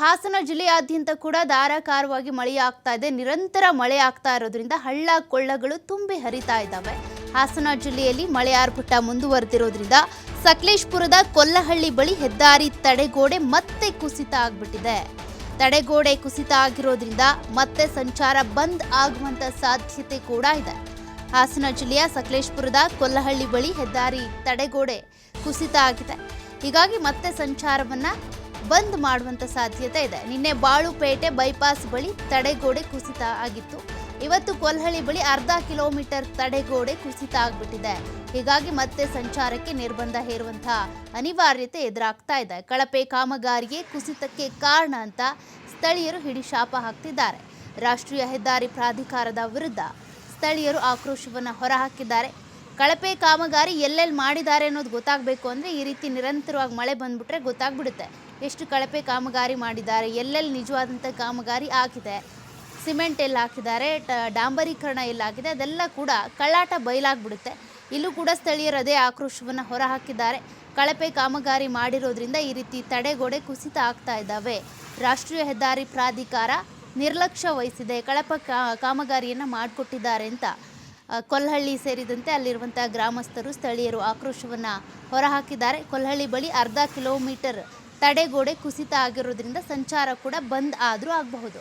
ಹಾಸನ ಜಿಲ್ಲೆಯಾದ್ಯಂತ ಕೂಡ ಧಾರಾಕಾರವಾಗಿ ಮಳೆ ಆಗ್ತಾ ಇದೆ. ನಿರಂತರ ಮಳೆ ಆಗ್ತಾ ಇರೋದ್ರಿಂದ ಹಳ್ಳ ಕೊಳ್ಳಗಳು ತುಂಬಿ ಹರಿತಾ ಇದ್ದಾವೆ. ಹಾಸನ ಜಿಲ್ಲೆಯಲ್ಲಿ ಮಳೆ ಆರ್ಭಟ ಮುಂದುವರೆದಿರೋದ್ರಿಂದ ಸಕಲೇಶ್ಪುರದ ಕೊಲ್ಲಹಳ್ಳಿ ಬಳಿ ಹೆದ್ದಾರಿ ತಡೆಗೋಡೆ ಮತ್ತೆ ಕುಸಿತ ಆಗ್ಬಿಟ್ಟಿದೆ. ತಡೆಗೋಡೆ ಕುಸಿತ ಆಗಿರೋದ್ರಿಂದ ಮತ್ತೆ ಸಂಚಾರ ಬಂದ್ ಆಗುವಂತ ಸಾಧ್ಯತೆ ಕೂಡ ಇದೆ. ಹಾಸನ ಜಿಲ್ಲೆಯ ಸಕಲೇಶ್ಪುರದ ಕೊಲ್ಲಹಳ್ಳಿ ಬಳಿ ಹೆದ್ದಾರಿ ತಡೆಗೋಡೆ ಕುಸಿತ ಆಗಿದೆ. ಹೀಗಾಗಿ ಮತ್ತೆ ಸಂಚಾರವನ್ನ ಬಂದ್ ಮಾಡುವಂತ ಸಾಧ್ಯತೆ ಇದೆ. ನಿನ್ನೆ ಬಾಳುಪೇಟೆ ಬೈಪಾಸ್ ಬಳಿ ತಡೆಗೋಡೆ ಕುಸಿತ ಆಗಿತ್ತು. ಇವತ್ತು ಕೊಲ್ಹಳ್ಳಿ ಬಳಿ ಅರ್ಧ ಕಿಲೋಮೀಟರ್ ತಡೆಗೋಡೆ ಕುಸಿತ ಆಗ್ಬಿಟ್ಟಿದೆ. ಹೀಗಾಗಿ ಮತ್ತೆ ಸಂಚಾರಕ್ಕೆ ನಿರ್ಬಂಧ ಹೇರುವಂತಹ ಅನಿವಾರ್ಯತೆ ಎದುರಾಗ್ತಾ ಇದೆ. ಕಳಪೆ ಕಾಮಗಾರಿಗೆ ಕುಸಿತಕ್ಕೆ ಕಾರಣ ಅಂತ ಸ್ಥಳೀಯರು ಹಿಡಿಶಾಪ ಹಾಕ್ತಿದ್ದಾರೆ. ರಾಷ್ಟ್ರೀಯ ಹೆದ್ದಾರಿ ಪ್ರಾಧಿಕಾರದ ವಿರುದ್ಧ ಸ್ಥಳೀಯರು ಆಕ್ರೋಶವನ್ನು ಹೊರಹಾಕಿದ್ದಾರೆ. ಕಳಪೆ ಕಾಮಗಾರಿ ಎಲ್ಲೆಲ್ಲಿ ಮಾಡಿದ್ದಾರೆ ಅನ್ನೋದು ಗೊತ್ತಾಗಬೇಕು ಅಂದರೆ ಈ ರೀತಿ ನಿರಂತರವಾಗಿ ಮಳೆ ಬಂದುಬಿಟ್ರೆ ಗೊತ್ತಾಗ್ಬಿಡುತ್ತೆ. ಎಷ್ಟು ಕಳಪೆ ಕಾಮಗಾರಿ ಮಾಡಿದ್ದಾರೆ, ಎಲ್ಲೆಲ್ಲಿ ನಿಜವಾದಂಥ ಕಾಮಗಾರಿ ಆಗಿದೆ ಸಿಮೆಂಟ್ ಎಲ್ಲ ಹಾಕಿದ್ದಾರೆ ಡಾಂಬರೀಕರಣ ಎಲ್ಲ ಆಗಿದೆ ಅದೆಲ್ಲ ಕೂಡ ಕಳ್ಳಾಟ ಬಯಲಾಗ್ಬಿಡುತ್ತೆ. ಇಲ್ಲೂ ಕೂಡ ಸ್ಥಳೀಯರು ಅದೇ ಆಕ್ರೋಶವನ್ನು ಹೊರಹಾಕಿದ್ದಾರೆ. ಕಳಪೆ ಕಾಮಗಾರಿ ಮಾಡಿರೋದ್ರಿಂದ ಈ ರೀತಿ ತಡೆಗೋಡೆ ಕುಸಿತ ಆಗ್ತಾ ಇದ್ದಾವೆ. ರಾಷ್ಟ್ರೀಯ ಹೆದ್ದಾರಿ ಪ್ರಾಧಿಕಾರ ನಿರ್ಲಕ್ಷ್ಯ ವಹಿಸಿದೆ, ಕಳಪ ಕಾಮಗಾರಿಯನ್ನು ಮಾಡಿಕೊಟ್ಟಿದ್ದಾರೆ ಅಂತ. ಆ, ಕೊಲ್ಹಳ್ಳಿ ಸೇರಿದಂತೆ ಅಲ್ಲಿರುವಂಥ ಗ್ರಾಮಸ್ಥರು ಸ್ಥಳೀಯರು ಆಕ್ರೋಶವನ್ನು ಹೊರಹಾಕಿದ್ದಾರೆ. ಕೊಲ್ಲಹಳ್ಳಿ ಬಳಿ ಅರ್ಧ ಕಿಲೋಮೀಟರ್ ತಡೆಗೋಡೆ ಕುಸಿತ ಆಗಿರೋದ್ರಿಂದ ಸಂಚಾರ ಕೂಡ ಬಂದ್ ಆದರೂ ಆಗಬಹುದು.